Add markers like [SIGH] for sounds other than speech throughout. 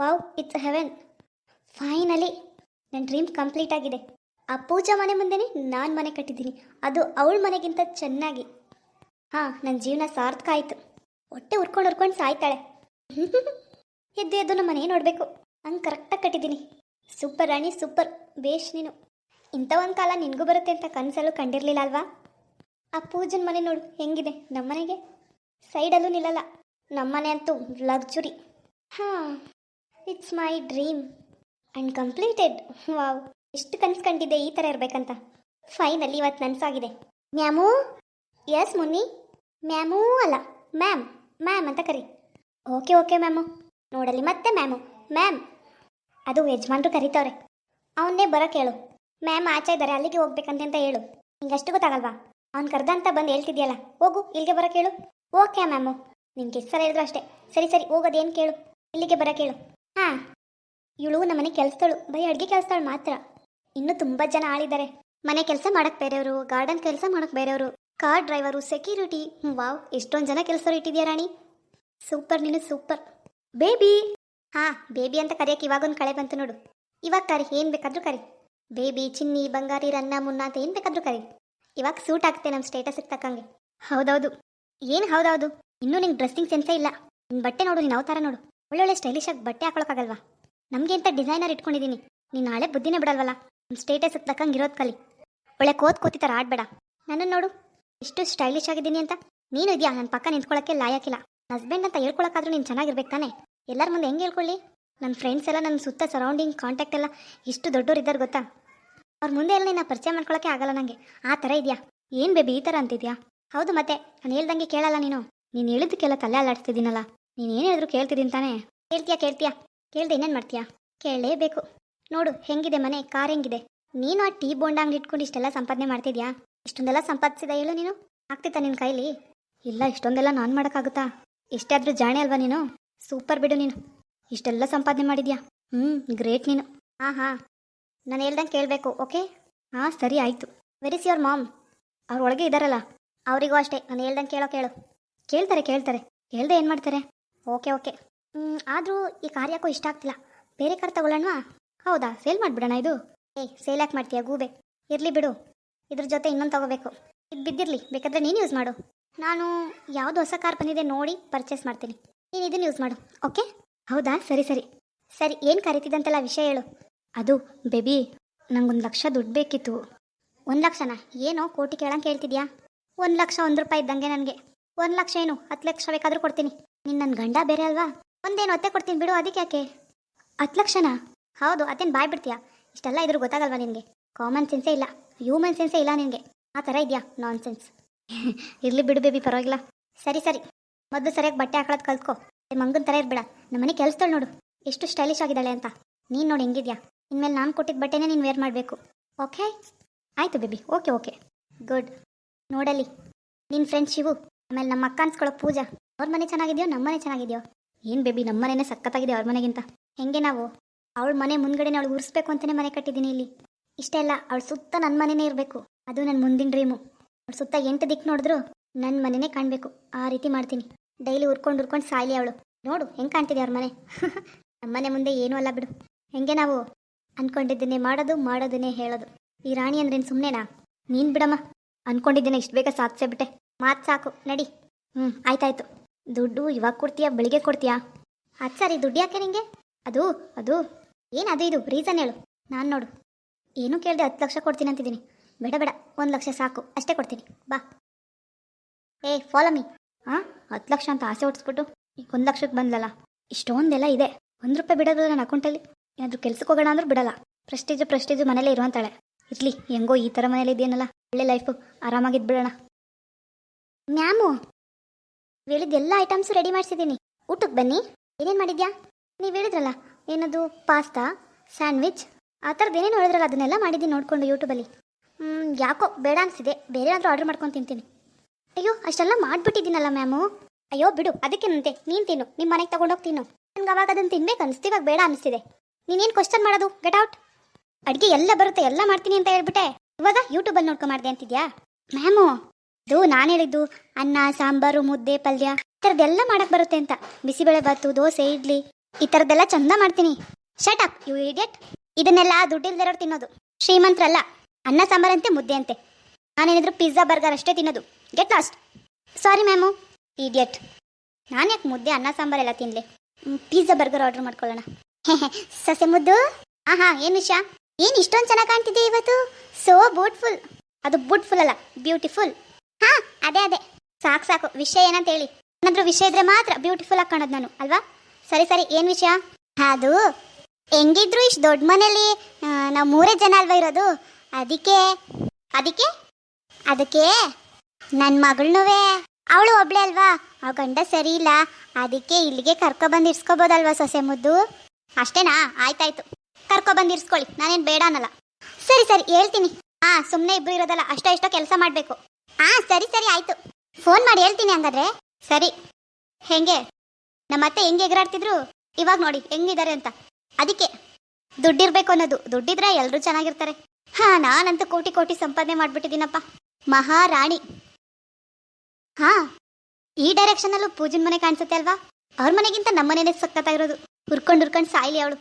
Wow it's heaven finally ನನ್ನ dream complete ಆಗಿದೆ. ಆ ಪೂಜಾ ಮನೆ ಮುಂದೆನೇ ನಾನು ಮನೆ ಕಟ್ಟಿದ್ದೀನಿ. ಅದು ಅವಳ ಮನೆಗಿಂತ ಚೆನ್ನಾಗಿ. ಹಾಂ ನನ್ನ ಜೀವನ ಸಾರ್ಥಕ ಆಯಿತು. ಹೊಟ್ಟೆ ಉರ್ಕೊಂಡು ಉರ್ಕೊಂಡು ಸಾಯ್ತಾಳೆ. [LAUGHS] ಎದ್ದು ಎದ್ದು ನಮ್ಮ ಮನೆ ನೋಡಬೇಕು. ಹಂಗೆ ಕರೆಕ್ಟಾಗಿ ಕಟ್ಟಿದ್ದೀನಿ. ಸೂಪರ್ ರಾಣಿ ಸೂಪರ್ ಬೇಷ್ ನೀನು. ಇಂಥ ಒಂದು ಕಾಲ ನಿನಗೂ ಬರುತ್ತೆ ಅಂತ ಕನಸಲ್ಲೂ ಕಂಡಿರಲಿಲ್ಲ ಅಲ್ವಾ? ಆ ಪೂಜನ ಮನೆ ನೋಡು, ಹೆಂಗಿದೆ? ನಮ್ಮನೆಗೆ? ಸೈಡಲ್ಲೂ ನಿಲ್ಲಲ್ಲ. ನಮ್ಮನೆ ಅಂತೂ ಲಗ್ಜುರಿ ಹಾಂ. It's my dream and completed wow ಎಷ್ಟು ಕನ್ಸು ಕಂಡಿದ್ದೆ ಈ ಥರ ಇರಬೇಕಂತ. ಫೈನಲಿ ಇವತ್ತು ನನಸಾಗಿದೆ. ಮ್ಯಾಮೂ? ಎಸ್ ಮುನ್ನಿ. ಮ್ಯಾಮೂ ಅಲ್ಲ. ಮ್ಯಾಮ್ ಮ್ಯಾಮ್ ಅಂತ ಕರಿ. Okay okay ma'am. ನೋಡಲಿ ಮತ್ತೆ ಮ್ಯಾಮು. ಮ್ಯಾಮ್ ಅದು ಯಜಮಾನ್ರು ಕರೀತವ್ರೆ. ಅವನ್ನೇ ಬರೋಕೆ ಹೇಳು ಮ್ಯಾಮ್ ಆಚೆ ಇದ್ದಾರೆ. ಅಲ್ಲಿಗೆ ಹೋಗ್ಬೇಕಂತೆ ಅಂತ ಹೇಳು. ನಿಂಗೆ ಅಷ್ಟು ಗೊತ್ತಾಗಲ್ವಾ? ಅವ್ನು ಕರ್ದ ಅಂತ ಬಂದು ಹೇಳ್ತಿದ್ಯಲ್ಲ. ಹೋಗು, ಇಲ್ಲಿಗೆ ಬರೋಕೆ ಹೇಳು ಓಕೆ ಮ್ಯಾಮು. ನಿನ್ಗೆ ಎಷ್ಟು ಸಲ ಹೇಳಿದ್ರು ಅಷ್ಟೇ. ಸರಿ ಸರಿ, ಹೋಗೋದೇನು ಕೇಳು. ಇಲ್ಲಿಗೆ ಬರೋಕೆ ಹೇಳು ಹಾಂ. ಇವಳು ನಮ್ಮನೆ ಕೆಲಸದಳು. ಬೈ ಅಡುಗೆ ಕೆಲಸದಳು ಮಾತ್ರ. ಇನ್ನೂ ತುಂಬ ಜನ ಆಳಿದ್ದಾರೆ. ಮನೆ ಕೆಲಸ ಮಾಡಕ್ ಬೇರೆಯವರು ಗಾರ್ಡನ್ ಕೆಲಸ ಮಾಡಕ್ ಬೇರೆಯವರು ಕಾರ್ ಡ್ರೈವರು ಸೆಕ್ಯೂರಿಟಿ ವಾವ್, ಎಷ್ಟೊಂದು ಜನ ಕೆಲಸರು ಇಟ್ಟಿದ್ಯಾ ರಾಣಿ? ಸೂಪರ್, ನೀನು ಸೂಪರ್. ಬೇಬಿ! ಹಾ, ಬೇಬಿ ಅಂತ ಕರೆಯಕ್ಕೆ ಇವಾಗೊಂದು ಕಳೆ ಬಂತು ನೋಡು. ಇವಾಗ ಕರಿ, ಏನು ಬೇಕಾದರೂ ಕರಿ. ಬೇಬಿ, ಚಿನ್ನಿ, ಬಂಗಾರಿ, ರನ್ನ, ಮುನ್ನ ಅಂತ ಏನು ಬೇಕಾದರೂ ಕರಿ. ಇವಾಗ ಸೂಟ್ ಆಗುತ್ತೆ ನಮ್ಮ ಸ್ಟೇಟಸ್ಗೆ ತಕ್ಕಂಗೆ ಹೌದೌದು. ಏನು ಹೌದೌದು? ಇನ್ನೂ ನಿಂಗೆ ಡ್ರೆಸ್ಸಿಂಗ್ ಸೆನ್ಸೇ ಇಲ್ಲ. ನಿನ್ನ ಬಟ್ಟೆ ನೋಡು, ನೀನು ಅವತಾರ ನೋಡು. ಒಳ್ಳೊಳ್ಳೆ ಸ್ಟೈಲಿಶ್ ಆಗಿ ಬಟ್ಟೆ ಹಾಕೊಳಕ್ಕಾಗಲ್ವಾ? ನಮಗೆ ಅಂತ ಡಿಸೈನರ್ ಇಟ್ಕೊಂಡಿದ್ದೀನಿ ನೀನು ನಾಳೆ ಬುದ್ಧಿನೇ ಬಿಡಲ್ವಲ್ಲ? ನಮ್ಮ ಸ್ಟೇಟಸ್ ತಕ್ಕಂಗೆ ಇರೋದು ಕಲಿ. ಒಳ್ಳೆ ಕೋತ್ ಕೂತಿತರ ಆಡ್ಬೇಡ. ನನ್ನನ್ನು ನೋಡು. ಎಷ್ಟು ಸ್ಟೈಲಿಶ್ ಆಗಿದ್ದೀನಿ ಅಂತ? ನೀನು ಇದೆಯಾ? ನನ್ನ ಪಕ್ಕ ನಿಂತ್ಕೊಳ್ಳೋಕ್ಕೆ ಲಾಯಕ್ಕಿಲ್ಲ ಹಸ್ಬೆಂಡ್ ಅಂತ ಹೇಳ್ಕೊಳಕ್ಕಾದ್ರೂ ನೀನು ಚೆನ್ನಾಗಿರ್ಬೇಕು ತಾನೆ? ಎಲ್ಲರ ಮುಂದೆ ಹೆಂಗೆ ಹೇಳ್ಕೊಳ್ಳಿ? ನನ್ನ ಫ್ರೆಂಡ್ಸ್ ಎಲ್ಲ ನನ್ನ ಸುತ್ತ ಸರೌಂಡಿಂಗ್ ಕಾಂಟ್ಯಾಕ್ಟ್ ಎಲ್ಲ ಇಷ್ಟು ದೊಡ್ಡವ್ರು ಇದ್ದಾರೆ ಗೊತ್ತಾ? ಅವ್ರ ಮುಂದೆ ಎಲ್ಲ ನಿನ್ನ ಪರಿಚಯ ಮಾಡ್ಕೊಳಕ್ಕೆ ಆಗಲ್ಲ ನನಗೆ ಆ ಥರ ಇದೆಯಾ? ಏನು ಬೇಬಿ ಈ ಥರ ಅಂತಿದ್ಯಾ? ಹೌದು ಮತ್ತೆ, ನಾನು ಹೇಳ್ದಂಗೆ ಕೇಳಲ್ಲ ನೀನು. ನೀನು ಹೇಳಿದ್ದಕ್ಕೆಲ್ಲ ತಲೆ ಅಲ್ಲಾಡ್ತಿದ್ದೀನಲ್ಲ. ನೀನು ಆದರೂ ಕೇಳ್ತಿದ್ದೀನಿ ತಾನೇ? ಕೇಳ್ತೀಯಾ ಕೇಳ್ತೀಯಾ? ಕೇಳ್ದೆ ಇನ್ನೇನು ಮಾಡ್ತೀಯಾ? ಕೇಳಲೇಬೇಕು. ನೋಡು, ಹೆಂಗಿದೆ ಮನೆ, ಕಾರ್ ಹೆಂಗಿದೆ? ನೀನು ಆ ಟೀ ಬೋಂಡ ಅಂಗಡಿ ಇಟ್ಕೊಂಡು ಇಷ್ಟೆಲ್ಲ ಸಂಪಾದನೆ ಮಾಡ್ತಿದ್ಯಾ? ಇಷ್ಟೊಂದೆಲ್ಲ ಸಂಪಾದಿಸಿದ ಹೇಳು ನೀನು. ಆಗ್ತಿತ್ತಾ ನಿನ್ನ ಕೈಲಿ? ಇಲ್ಲ, ಇಷ್ಟೊಂದೆಲ್ಲ ನಾನು ಮಾಡೋಕ್ಕಾಗುತ್ತಾ? ಎಷ್ಟೇ ಆದರೂ ಜಾಣೆ ಅಲ್ವಾ ನೀನು? ಸೂಪರ್ ಬಿಡು ನೀನು. ಇಷ್ಟೆಲ್ಲ ಸಂಪಾದನೆ ಮಾಡಿದ್ಯಾ? ಹ್ಞೂ ಗ್ರೇಟ್ ನೀನು. ಹಾಂ ಹಾಂ. ನಾನು ಹೇಳ್ದಂಗೆ ಕೇಳಬೇಕು, ಓಕೆ? ಹಾಂ, ಸರಿ, ಆಯಿತು. Where's your mom. ಅವ್ರ ಒಳಗೆ ಇದ್ದಾರಲ್ಲ ಅವರಿಗೂ ಅಷ್ಟೇ. ನಾನು ಹೇಳ್ದಂಗೆ ಕೇಳೋ ಕೇಳು. ಕೇಳ್ತಾರೆ ಕೇಳ್ತಾರೆ. ಕೇಳ್ದೆ ಏನು ಮಾಡ್ತಾರೆ? Okay okay. ಆದರೂ ಈ ಕಾರ್ ಇಷ್ಟ ಆಗ್ತಿಲ್ಲ. ಬೇರೆ ಕಾರ್ ತಗೊಳ್ಳೋಣವಾ? ಹೌದಾ, ಸೇಲ್ ಮಾಡಿಬಿಡೋಣ ಇದು? ಏಯ್ ಸೇಲ್ ಯಾಕೆ ಮಾಡ್ತೀಯಾ, ಗೂಬೆ? ಇರಲಿ ಬಿಡು. ಇದ್ರ ಜೊತೆ ಇನ್ನೊಂದು ತಗೋಬೇಕು. ಇದು ಬಿದ್ದಿರಲಿ, ಬೇಕಾದ್ರೆ ನೀನು ಯೂಸ್ ಮಾಡು. ನಾನು ಯಾವುದು ಹೊಸ ಕಾರ್ ಬಂದಿದೆ ನೋಡಿ ಪರ್ಚೇಸ್ ಮಾಡ್ತೀನಿ. ನೀನು ಇದನ್ನು ಯೂಸ್ ಮಾಡು, ಓಕೆ? ಹೌದಾ, ಸರಿ ಸರಿ. ಸರಿ, ಏನು ಕರೀತಿದ್ದಂತೆಲ್ಲ ವಿಷಯ ಹೇಳು. ಅದು, ಬೇಬಿ, ನಂಗೊಂದು ಲಕ್ಷ ದುಡ್ಡು ಬೇಕಿತ್ತು. ಒಂದು ಲಕ್ಷನಾ? ಏನೋ ಕೋಟಿ ಕೇಳಂಗೆ ಕೇಳ್ತಿದ್ಯಾ? ಒಂದು ಲಕ್ಷ ಒಂದು ರೂಪಾಯಿ ಇದ್ದಂಗೆ ನನಗೆ. ಒಂದು ಲಕ್ಷ ಏನು? ಹತ್ತು ಲಕ್ಷ ಬೇಕಾದರೂ ಕೊಡ್ತೀನಿ. ನೀನು ನನ್ನ ಗಂಡ ಬೇರೆ ಅಲ್ವಾ? ಒಂದೇನು ಒತ್ತೆ ಕೊಡ್ತೀನಿ ಬಿಡು, ಅದಕ್ಕೆ ಯಾಕೆ? ಹತ್ತು ಲಕ್ಷನಾ ಹೌದು ಅದೇನು ಬಾಯ್ ಬಿಡ್ತೀಯಾ? ಇಷ್ಟೆಲ್ಲ ಇದ್ರ ಗೊತ್ತಾಗಲ್ವಾ ನಿನಗೆ? ಕಾಮನ್ ಸೆನ್ಸೇ ಇಲ್ಲ. ಹ್ಯೂಮನ್ ಸೆನ್ಸೇ ಇಲ್ಲ ನಿನಗೆ. ಆ ಥರ ಇದೆಯಾ? ನಾನ್ ಸೆನ್ಸ್ ಇರಲಿ ಬಿಡು ಬೇಬಿ ಪರವಾಗಿಲ್ಲ. ಸರಿ ಸರಿ. ಮೊದಲು ಸರಿಯಾಗಿ ಬಟ್ಟೆ ಹಾಕೊಳ್ಳೋದು ಕಲ್ತ್ಕೋ. ಮಂಗನ ಥರ ಇರ್ಬೇಡ. ನಮ್ಮನೆ ಕೆಲಸದಳು ನೋಡು. ಎಷ್ಟು ಸ್ಟೈಲಿಶ್ ಆಗಿದ್ದಾಳೆ ಅಂತ. ನೀನು ನೋಡಿ ಹೆಂಗಿದ್ಯಾ? ಇನ್ಮೇಲೆ ನಾನು ಕೊಟ್ಟಿದ್ದ ಬಟ್ಟೆನೇ ನೀನು ವೇರ್ ಮಾಡಬೇಕು. ಓಕೆ ಆಯಿತು ಬೇಬಿ ಓಕೆ ಓಕೆ ಗುಡ್ ನೋಡಲಿ. ನಿನ್ನ ಫ್ರೆಂಡ್ ಶಿವು. ಆಮೇಲೆ ನಮ್ಮ ಅಕ್ಕ ಅನ್ಸ್ಕೊಳ್ಳೋ ಪೂಜಾ, ಅವ್ರ ಮನೆ ಚೆನ್ನಾಗಿದೆಯೋ ನಮ್ಮ ಮನೆ ಚೆನ್ನಾಗಿದೆಯೋ? ಏನು ಬೇಬಿ ನಮ್ಮ ಮನೆನೇ ಸಖತ್ತಾಗಿದೆ ಅವ್ರ ಮನೆಗಿಂತ. ಹೆಂಗೆ ನಾವು? ಅವಳ ಮನೆ ಮುಂದ್ಗಡೆನೇ ಅವಳು ಉರಿಸ್ಬೇಕು ಅಂತಲೇ ಮನೆ ಕಟ್ಟಿದ್ದೀನಿ ಇಲ್ಲಿ. ಇಷ್ಟೆಲ್ಲ ಅವಳ ಸುತ್ತ ನನ್ನ ಮನೆನೇ ಇರಬೇಕು. ಅದು ನನ್ನ ಮುಂದಿನ ಡ್ರೀಮು. ಅವಳ ಸುತ್ತ ಎಂಟು ದಿಕ್ಕು ನೋಡಿದ್ರು ನನ್ನ ಮನೆನೇ ಕಾಣಬೇಕು. ಆ ರೀತಿ ಮಾಡ್ತೀನಿ. ಡೈಲಿ ಉರ್ಕೊಂಡು ಉರ್ಕೊಂಡು ಸಾಯ್ಲಿ ಅವಳು. ನೋಡು, ಹೆಂಗೆ ಕಾಣ್ತಿದೆ ಅವ್ರ ಮನೆ? [LAUGHS] ನಮ್ಮ ಮನೆ ಮುಂದೆ ಏನೂ ಅಲ್ಲ ಬಿಡು. ಹೆಂಗೆ ನಾವು? ಅನ್ಕೊಂಡಿದ್ದನ್ನೇ ಮಾಡೋದು, ಮಾಡೋದನ್ನೇ ಹೇಳೋದು. ಈ ರಾಣಿ ಅಂದ್ರೇನು ಸುಮ್ಮನೆನಾ ನೀನು ಬಿಡಮ್ಮ. ಅನ್ಕೊಂಡಿದ್ದೇನೆ ಇಷ್ಟು ಬೇಗ ಸಾಧಿಸೇ ಬಿಟ್ಟೆ. ಮಾತು ಸಾಕು, ನಡಿ. ಹ್ಞೂ ಆಯ್ತಾಯ್ತು. ದುಡ್ಡು ಇವಾಗ ಕೊಡ್ತೀಯಾ, ಬೆಳಿಗ್ಗೆ ಕೊಡ್ತೀಯಾ? ಅದು ಸರಿ, ದುಡ್ಡು ಯಾಕೆ ನಿಂಗೆ? ಅದು ಅದು. ಏನು ಅದು ಇದು? ರೀಸನ್ ಹೇಳು. ನಾನು ನೋಡು. ಏನು ಕೇಳಿದೆ ಹತ್ತು ಲಕ್ಷ ಕೊಡ್ತೀನಿ ಅಂತಿದ್ದೀನಿ. ಬೇಡ ಬೇಡ. ಒಂದು ಲಕ್ಷ ಸಾಕು. ಅಷ್ಟೇ ಕೊಡ್ತೀನಿ. ಬಾ. ಏ ಫಾಲೋ ಮೀ ಹಾಂ ಹತ್ತು ಲಕ್ಷ ಅಂತ ಆಸೆ ಹೊಡ್ಸ್ಬಿಟ್ಟು ಈಗ ಒಂದು ಲಕ್ಷಕ್ಕೆ ಬಂದಲ್ಲ ಇಷ್ಟೊಂದೆಲ್ಲ ಇದೆ. ಒಂದು ರೂಪಾಯಿ ಬಿಡೋದು ನನ್ನ ಅಕೌಂಟಲ್ಲಿ ಏನಾದರೂ ಕೆಲ್ಸಕ್ಕೆ ಹೋಗೋಣ ಅಂದ್ರೂ ಬಿಡಲ್ಲ. ಪ್ರೆಸ್ಟೀಜು ಪ್ರೆಸ್ಟೀಜು ಮನೇಲೇ ಇರುವಂತಾಳೆ. ಇರಲಿ, ಹೆಂಗೋ ಈ ಥರ ಮನೇಲಿ ಇದೆಯೇನಲ್ಲ? ಒಳ್ಳೆ ಲೈಫು ಆರಾಮಾಗಿದ್ದು ಬಿಡೋಣ ಮ್ಯಾಮು, ಹೇಳಿದ್ದೆಲ್ಲ ಐಟಮ್ಸ್ ರೆಡಿ ಮಾಡಿಸಿದ್ದೀನಿ. ಊಟಕ್ಕೆ ಬನ್ನಿ. ಏನೇನು ಮಾಡಿದ್ಯಾ? ನೀವು ಹೇಳಿದ್ರಲ್ಲ, ಏನದು ಪಾಸ್ತಾ ಸ್ಯಾಂಡ್ವಿಚ್ ಆ ಥರದ್ದು ಏನೇನು ಹೇಳಿದ್ರಲ್ಲ, ಅದನ್ನೆಲ್ಲ ಮಾಡಿದ್ದೀನಿ ನೋಡ್ಕೊಂಡು ಯೂಟ್ಯೂಬಲ್ಲಿ ಯಾಕೋ ಬೇಡ ಅನಿಸಿದೆ. ಬೇರೆ ಏನಾದರೂ ಆರ್ಡರ್ ಮಾಡ್ಕೊಂಡು ತಿಂತೀನಿ. ಅಯ್ಯೋ, ಅಷ್ಟೆಲ್ಲ ಮಾಡಿಬಿಟ್ಟಿದ್ದೀನಲ್ಲ ಮ್ಯಾಮು. ಅಯ್ಯೋ, ಬಿಡು ಅದಕ್ಕೇನಂತೆ ನೀನು ತಿನ್ನು. ನಿಮ್ಮ ಮನೆಗೆ ತಗೊಂಡೋಗಿ ತಿನ್ನು. ನನಗೆ ಅವಾಗ ಅದನ್ನು ತಿನ್ಬೇಕು ಅನಿಸ್ತು. ಇವಾಗ ಬೇಡ ಅನಿಸ್ತಿದೆ. ನೀನೇನು ಕ್ವಶನ್ ಮಾಡೋದು? ಗೆಟ್ ಔಟ್ ಅಡುಗೆ ಎಲ್ಲ ಬರುತ್ತೆ. ಎಲ್ಲ ಮಾಡ್ತೀನಿ ಅಂತ ಹೇಳ್ಬಿಟ್ಟೆ. ಇವಾಗ ಯೂಟ್ಯೂಬಲ್ಲಿ ನೋಡ್ಕೊಂಡು ಮಾಡಿದೆ ಅಂತಿದ್ಯಾ? ಮ್ಯಾಮು ಇದು ನಾನು ಹೇಳಿದ್ದು, ಅನ್ನ, ಸಾಂಬಾರು, ಮುದ್ದೆ, ಪಲ್ಯ, ಈ ಥರದ್ದೆಲ್ಲ ಮಾಡಕ್ ಬರುತ್ತೆ ಅಂತ. ಬಿಸಿಬೇಳೆ ಬಾತು, ದೋಸೆ, ಇಡ್ಲಿ, ಈ ಥರದ್ದೆಲ್ಲ ಚಂದ ಮಾಡ್ತೀನಿ. ಶಟ್ ಅಪ್ ಯು ಇಡಿಯಟ್ ಇದನ್ನೆಲ್ಲ ದುಡ್ಡಿಲ್ದಿರೋರು ತಿನ್ನೋದು. ಶ್ರೀಮಂತರಲ್ಲ. ಅನ್ನ ಸಾಂಬಾರಂತೆ ಮುದ್ದೆ ಅಂತೆ. ನಾನೇನಿದ್ರು ಪಿಜ್ಜಾ ಬರ್ಗರ್ ಅಷ್ಟೇ ತಿನ್ನೋದು. Get lost sorry ma'am idiot ನಾನು ಯಾಕೆ ಮುದ್ದೆ, ಅನ್ನ ಸಾಂಬಾರೆಲ್ಲ ತಿನ್ನಲಿ ಪಿಜ್ಜಾ ಬರ್ಗರ್ ಆರ್ಡರ್ ಮಾಡ್ಕೊಳ್ಳೋಣ. [LAUGHS] ಸಸೆ ಮುದ್ದು? ಹಾಂ ಹಾಂ ಏನು ವಿಷಯ? ಏನು ಇಷ್ಟೊಂದು ಚೆನ್ನಾಗಿ ಕಾಣ್ತಿದೆ ಇವತ್ತು? ಸೋ ಬ್ಯೂಟಿಫುಲ್ ಅದು ಬ್ಯೂಟಿಫುಲ್ ಅಲ್ಲ ಬ್ಯೂಟಿಫುಲ್ ಹಾಂ, ಅದೇ ಅದೇ. ಸಾಕು ಸಾಕು. ವಿಷಯ ಏನಂತ ಹೇಳಿ. ಏನಾದರೂ ವಿಷಯ ಇದ್ರೆ ಮಾತ್ರ ಬ್ಯೂಟಿಫುಲ್ ಆಗಿ ಕಾಣೋದು ನಾನು, ಅಲ್ವಾ? ಸರಿ ಸರಿ. ಏನು ವಿಷಯ? ಅದು, ಹೆಂಗಿದ್ರು ಇಷ್ಟು ದೊಡ್ಡ ಮನೇಲಿ ನಾವು ಮೂರೇ ಜನ ಅಲ್ವಾ ಇರೋದು? ಅದಕ್ಕೆ ಅದಕ್ಕೆ? ಅದಕ್ಕೆ ನನ್ನ ಮಗಳನ್ನೂ ಅವಳು ಒಬ್ಳೆ ಅಲ್ವಾ? ಅವ ಗಂಡ ಸರಿ ಇಲ್ಲ. ಅದಕ್ಕೆ ಇಲ್ಲಿಗೆ ಕರ್ಕೊಬಂದು ಇರ್ಸ್ಕೊಬೋದಲ್ವಾ ಸೊಸೆ ಮುದ್ದು? ಅಷ್ಟೇನಾ? ಆಯ್ತಾಯ್ತು. ಕರ್ಕೊಬಂದು ಇರ್ಸ್ಕೊಳ್ಳಿ. ನಾನೇನು ಬೇಡ ಅನ್ನಲ್ಲ. ಸರಿ ಸರಿ. ಹೇಳ್ತೀನಿ. ಹಾ ಸುಮ್ಮನೆ ಇಬ್ರು ಇರೋದಲ್ಲ. ಅಷ್ಟೋ, ಇಷ್ಟೋ ಕೆಲಸ ಮಾಡಬೇಕು. ಹಾ ಸರಿ ಸರಿ, ಆಯ್ತು. ಫೋನ್ ಮಾಡಿ ಹೇಳ್ತೀನಿ ಹಂಗಾದ್ರೆ. ಸರಿ. ಹೆಂಗೆ? ನಮ್ಮ ಅತ್ತೆ ಹೆಂಗೆ ಎಗರಾಡ್ತಿದ್ರು? ಇವಾಗ ನೋಡಿ, ಹೆಂಗಿದ್ದಾರೆ ಅಂತ. ಅದಕ್ಕೆ, ದುಡ್ಡಿರ್ಬೇಕು ಅನ್ನೋದು. ದುಡ್ಡಿದ್ರೆ ಎಲ್ಲರೂ ಚೆನ್ನಾಗಿರ್ತಾರೆ. ಹಾ, ನಾನಂತೂ ಕೋಟಿ ಕೋಟಿ ಸಂಪಾದನೆ ಮಾಡ್ಬಿಟ್ಟಿದ್ದೀನಪ್ಪ. ಮಹಾರಾಣಿ. ಹಾ, ಈ ಡೈರೆಕ್ಷನ್ ಅಲ್ಲೂ ಪೂಜನ್ ಮನೆ ಕಾಣಿಸುತ್ತೆ ಅಲ್ವಾ? ಅವ್ರ ಮನೆಗಿಂತ ನಮ್ಮ ಮನೇನೆ ಸಕ್ಕತ್ತಾಗಿರೋದು ಹುರ್ಕೊಂಡು ಹುರ್ಕೊಂಡು ಸಾಯ್ಲಿ ಅವಳು.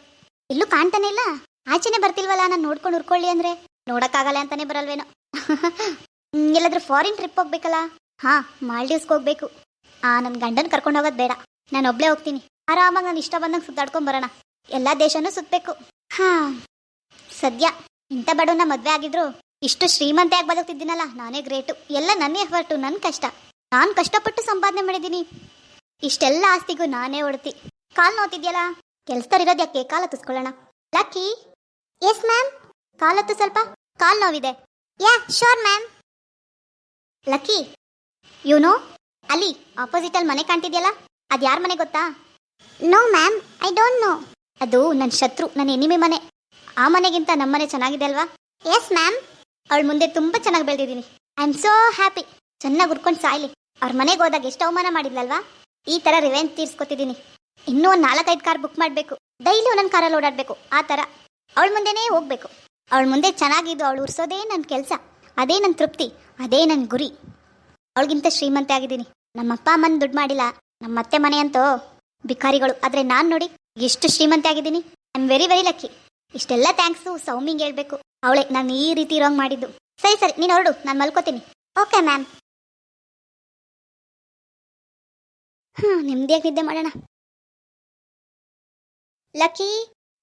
ಎಲ್ಲೂ ಕಾಣ್ತಾನೆ ಇಲ್ಲ? ಆಚೆನೆ ಬರ್ತಿಲ್ವಲ್ಲ? ನಾನು ನೋಡ್ಕೊಂಡು ಹುರ್ಕೊಳ್ಳಿ ಅಂದ್ರೆ. ನೋಡಕ್ಕಾಗಲ್ಲ ಅಂತಾನೆ ಬರಲ್ವೇನೋ. [LAUGHS] ಎಲ್ಲಾದ್ರೂ ಫಾರಿನ್ ಟ್ರಿಪ್ ಹೋಗ್ಬೇಕಲ್ಲ? ಹಾ ಮಾಲ್ಡೀವ್ಸ್ಗೆ ಹೋಗ್ಬೇಕು. ಆ ನನ್ನ ಗಂಡನ ಕರ್ಕೊಂಡು ಹೋಗೋದು ಬೇಡ. ನಾನು ಒಬ್ಳೆ ಹೋಗ್ತೀನಿ. ಆರಾಮಾಗಿ ನಾನು ಇಷ್ಟ ಬಂದಂಗೆ ಸುತ್ತಾಡ್ಕೊಂಡು ಬರೋಣ. ಎಲ್ಲಾ ದೇಶನೂ ಸುತ್ತಬೇಕು ಹಾ, ಸದ್ಯ ಇಂಥ ಬಡವನ ಮದುವೆ ಆಗಿದ್ರು ಇಷ್ಟು ಶ್ರೀಮಂತ ಆಗಿ ಬದುಕ್ತಿದ್ದೀನಲ್ಲ, ನಾನೇ ಗ್ರೇಟು. ಎಲ್ಲ ನನ್ನ ಎಫರ್ಟು ನನ್ನ ಕಷ್ಟ. ನಾನು ಕಷ್ಟಪಟ್ಟು ಸಂಪಾದನೆ ಮಾಡಿದ್ದೀನಿ. ಇಷ್ಟೆಲ್ಲ ಆಸ್ತಿಗೂ ನಾನೇ ಹೊಡ್ತಿ ಕಾಲ್ ನೋತಿದ್ಯಲ್ಲ ಕೆಲ್ಸದವ್ರಿರೋದು ಯಾಕೆ ಕಾಲ ತುಸ್ಕೊಳ್ಳೋಣ ಲಕ್ಕಿ? ಎಸ್ ಮ್ಯಾಮ್ ಕಾಲತ್ತು ಸ್ವಲ್ಪ? ಕಾಲ್ ನೋವಿದೆ. Yeah sure ma'am Lucky no ಅಲ್ಲಿ ಆಪೋಸಿಟ್ ಅಲ್ಲಿ ಮನೆ ಕಾಣ್ತಿದ್ಯಲ್ಲ? ಅದು ಯಾರ ಮನೆ ಗೊತ್ತಾ? No ma'am I don't know ಅದು ನನ್ನ ಶತ್ರು ನನ್ನ ಎನಿಮೆ ಮನೆ. ಆ ಮನೆಗಿಂತ ನಮ್ಮ ಮನೆ ಚೆನ್ನಾಗಿದೆ ಅಲ್ವಾ? ಎಸ್ ಮ್ಯಾಮ್ ಅವಳ ಮುಂದೆ ತುಂಬಾ ಚೆನ್ನಾಗಿ ಬೆಳೆದಿದ್ದೀನಿ. ಐ ಆಮ್ ಸೋ ಹ್ಯಾಪಿ ಚೆನ್ನಾಗಿ ಉರ್ಕೊಂಡು ಸಾಯ್ಲಿ. ಅವ್ರ ಮನೆಗೆ ಹೋದಾಗ ಎಷ್ಟು ಅವಮಾನ ಮಾಡಿದ್ಲಲ್ವಾ? ಈ ತರ ರಿವೆಂಜ್ ತೀರ್ಸ್ಕೊತಿದ್ದೀನಿ. ಇನ್ನೂ ಒಂದು ನಾಲ್ಕೈದು ಕಾರ್ ಬುಕ್ ಮಾಡಬೇಕು. ಡೈಲಿ ಒಂದೊಂದು ಕಾರಲ್ಲಿ ಓಡಾಡಬೇಕು. ಆ ಥರ ಅವಳ ಮುಂದೆನೇ ಹೋಗ್ಬೇಕು. ಅವಳ ಮುಂದೆ ಚೆನ್ನಾಗಿದ್ದು ಅವಳು ಉರ್ಸೋದೇ ನನ್ನ ಕೆಲಸ. ಅದೇ ನನ್ನ ತೃಪ್ತಿ, ಅದೇ ನನ್ನ ಗುರಿ. ಅವಳಿಗಿಂತ ಶ್ರೀಮಂತೆ ಆಗಿದ್ದೀನಿ. ನಮ್ಮ ಅಪ್ಪ ಅಮ್ಮನ ದುಡ್ಡು ಮಾಡಿಲ್ಲ ನಮ್ಮ ಅತ್ತೆ ಮನೆ ಅಂತೋ. ಬಿಕಾರಿಗಳು ಆದರೆ ನಾನು ನೋಡಿ ಎಷ್ಟು ಶ್ರೀಮಂತೆ ಆಗಿದ್ದೀನಿ. ಐ ವೆರಿ ವೆರಿ ಲಕ್ಕಿ ಇಷ್ಟೆಲ್ಲ ಥ್ಯಾಂಕ್ಸು ಸೌಮಿಂಗ್ ಹೇಳ್ಬೇಕು. ಅವಳೆ ನಾನು ಈ ರೀತಿ ಇರೋಂಗ್ ಮಾಡಿದ್ದು. ಸರಿ ಸರಿ, ನೀನು ಹೊರಡು, ನಾನು ಮಲ್ಕೋತೀನಿ. ಓಕೆ ಮ್ಯಾಮ್ ಹ್ಞೂ ನೆಮ್ಮದಿಯಾಗಿ ನಿದ್ದೆ ಮಾಡೋಣ. ಲಕ್ಕಿ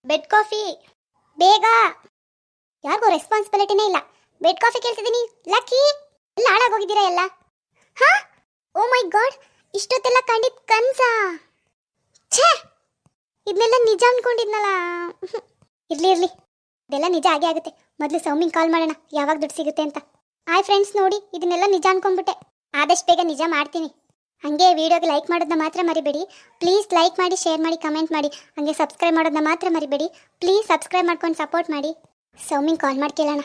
ಬೆಡ್ ಕಾಫಿ ಬೇಗ. ಯಾರಿಗೂ ರೆಸ್ಪಾನ್ಸಿಬಿಲಿಟಿನೇ ಇಲ್ಲ. Bed coffee ಕೇಳ್ತಿದ್ದೀನಿ. ಲಕ್ಕಿ ಎಲ್ಲ ಹಾಳಾಗೋಗಿದ್ದೀರಾ ಎಲ್ಲ? ಹಾ? ಓ ಮೈ ಗಾಡ್ ಇಷ್ಟೊತ್ತೆಲ್ಲ ಕಂಡಿದ್ ಕನ್ಸ. ಛೇ! ಇದನ್ನೆಲ್ಲ ನಿಜ ಅನ್ಕೊಂಡಿದ್ನಲ್ಲ. ಇರಲಿ, ಇರ್ಲಿ. ಇರ್ಲಿ ಇದೆಲ್ಲ ನಿಜ ಆಗೇ ಆಗುತ್ತೆ. ಮೊದಲು ಸೌಮಿಂಗ್ ಕಾಲ್ ಮಾಡೋಣ. ಯಾವಾಗ ದುಡ್ಡು ಸಿಗುತ್ತೆ ಅಂತ. ಆಯ್ ಫ್ರೆಂಡ್ಸ್ ನೋಡಿ, ಇದನ್ನೆಲ್ಲ ನಿಜ ಅನ್ಕೊಂಡ್ಬಿಟ್ಟೆ. ಆದಷ್ಟು ಬೇಗ ನಿಜ ಮಾಡ್ತೀನಿ. ಹಾಗೆ ವಿಡಿಯೋಗೆ ಲೈಕ್ ಮಾಡೋದನ್ನ ಮಾತ್ರ ಮರಿಬೇಡಿ. ಪ್ಲೀಸ್ ಲೈಕ್ ಮಾಡಿ ಶೇರ್ ಮಾಡಿ ಕಮೆಂಟ್ ಮಾಡಿ. ಹಂಗೆ ಸಬ್ಸ್ಕ್ರೈಬ್ ಮಾಡೋದನ್ನ ಮಾತ್ರ ಮರಿಬೇಡಿ. ಪ್ಲೀಸ್ ಸಬ್ಸ್ಕ್ರೈಬ್ ಮಾಡ್ಕೊಂಡು ಸಪೋರ್ಟ್ ಮಾಡಿ. ಸೌಮಿಂಗ್ ಕಾಲ್ ಮಾಡಿ ಕೇಳೋಣ.